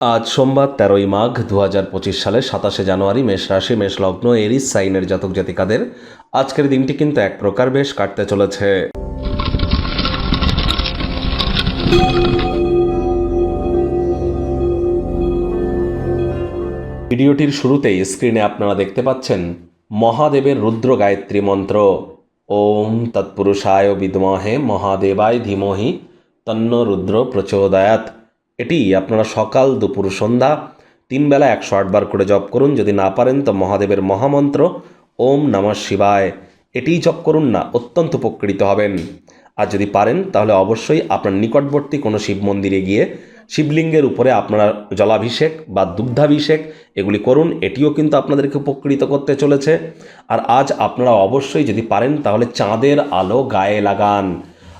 আজ সোমবার তেরোই মাঘ দু হাজার পঁচিশ সালের সাতাশে জানুয়ারি মেষ রাশি, মেষ লগ্ন, এরিস, সাইনের জাতক জাতিকাদের আজকের দিনটি কিন্তু এক প্রকার বেশ কাটতে চলেছে। ভিডিওটির শুরুতেই স্ক্রিনে আপনারা দেখতে পাচ্ছেন মহাদেবের রুদ্র গায়ত্রী মন্ত্র। ওম তৎপুরুষায় বিদ্মহে মহাদেবায় ধীমহি তন্ন রুদ্র প্রচোদয়াত এটি আপনারা সকাল, দুপুর, সন্ধ্যা তিন বেলা একশো আটবার করে জপ করুন। যদি না পারেন, তো মহাদেবের মহামন্ত্র, ওম নমঃ শিবায়, এটিই জপ করুন না, অত্যন্ত উপকৃত হবেন। আর যদি পারেন, তাহলে অবশ্যই আপনার নিকটবর্তী কোনো শিব মন্দিরে গিয়ে শিবলিঙ্গের উপরে আপনারা জলাভিষেক বা দুগ্ধাভিষেক এগুলি করুন। এটিও কিন্তু আপনাদেরকে উপকৃত করতে চলেছে। আর আজ আপনারা অবশ্যই যদি পারেন, তাহলে চাঁদের আলো গায়ে লাগান।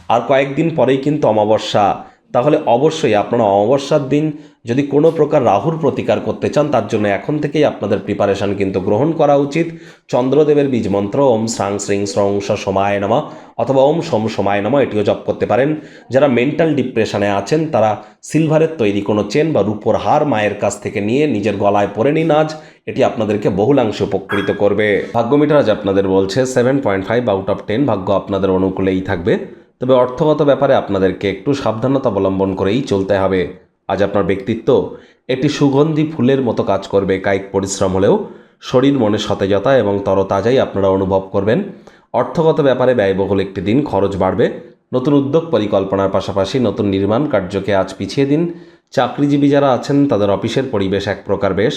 আর কয়েকদিন পরেই কিন্তু অমাবস্যা। তাহলে অবশ্যই আপনারা অমাবস্যার দিন যদি কোনো প্রকার রাহুর প্রতিকার করতে চান, তার জন্য এখন থেকেই আপনাদের প্রিপারেশন কিন্তু গ্রহণ করা উচিত। চন্দ্রদেবের বীজ মন্ত্র, ওম শ্রাং শ্রিং শ্রং স সমায় নামা, অথবা ওম সোম সমায় নামা, এটিও জপ করতে পারেন। যারা মেন্টাল ডিপ্রেশনে আছেন, তারা সিলভারের তৈরি কোনো চেন বা রূপোর হার মায়ের কাছ থেকে নিয়ে নিজের গলায় পরে নিন আজ। এটি আপনাদেরকে বহুলাংশে উপকৃত করবে। ভাগ্যমিটার আজ আপনাদের বলছে seven point five out of ten ভাগ্য আপনাদের অনুকূলেই থাকবে। তবে অর্থগত ব্যাপারে আপনাদেরকে একটু সাবধানতা অবলম্বন করেই চলতে হবে। আজ আপনার ব্যক্তিত্ব একটি সুগন্ধি ফুলের মতো কাজ করবে। কায়িক পরিশ্রম হলেও শরীর মনে সতেজতা এবং তরতাজাই আপনারা অনুভব করবেন। অর্থগত ব্যাপারে ব্যয়বহুল একটি দিন খরচ বাড়বে। নতুন উদ্যোগ পরিকল্পনার পাশাপাশি নতুন নির্মাণ কার্যকে আজ পিছিয়ে দিন। চাকরিজীবী যারা আছেন, তাদের অফিসের পরিবেশ এক প্রকার বেশ।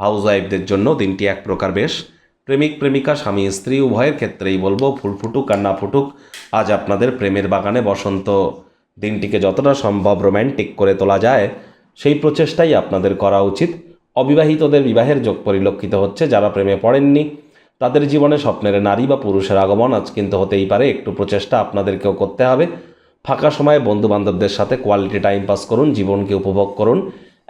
হাউস ওয়াইফদের জন্য দিনটি এক প্রকার বেশ। প্রেমিক, প্রেমিকা, স্বামী, স্ত্রী, উভয়ের ক্ষেত্রেই বলব, ফুল ফুটুক আর না ফুটুক, আজ আপনাদের প্রেমের বাগানে বসন্ত। দিনটিকে যতটা সম্ভব রোম্যান্টিক করে তোলা যায়, সেই প্রচেষ্টাই আপনাদের করা উচিত। অবিবাহিতদের বিবাহের যোগ পরিলক্ষিত হচ্ছে যারা প্রেমে পড়েননি। তাদের জীবনে স্বপ্নের নারী বা পুরুষের আগমন আজ কিন্তু হতেই পারে, একটু প্রচেষ্টা আপনাদেরকেও করতে হবে। ফাঁকা সময়ে বন্ধু বান্ধবদের সাথে কোয়ালিটি টাইম পাস করুন, জীবনকে উপভোগ করুন।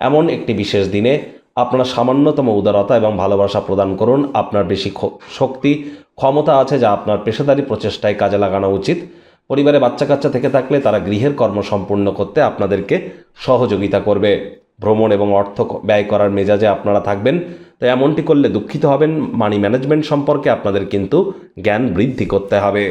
এমন একটি বিশেষ দিনে আপনার সামান্যতম উদারতা এবং ভালোবাসা প্রদান করুন। আপনার বেশি শক্তি, ক্ষমতা আছে যা আপনার পেশাদারি প্রচেষ্টায় কাজে লাগানো উচিত। পরিবারে বাচ্চা কাচ্চা থেকে থাকলে তারা গৃহের কর্ম সম্পূর্ণ করতে আপনাদেরকে সহযোগিতা করবে। ভ্রমণ এবং অর্থ ব্যয় করার মেজাজে আপনারা থাকবেন। তো এমনটি করলে দুঃখিত হবেন। মানি ম্যানেজমেন্ট সম্পর্কে আপনাদের কিন্তু জ্ঞান বৃদ্ধি করতে হবে।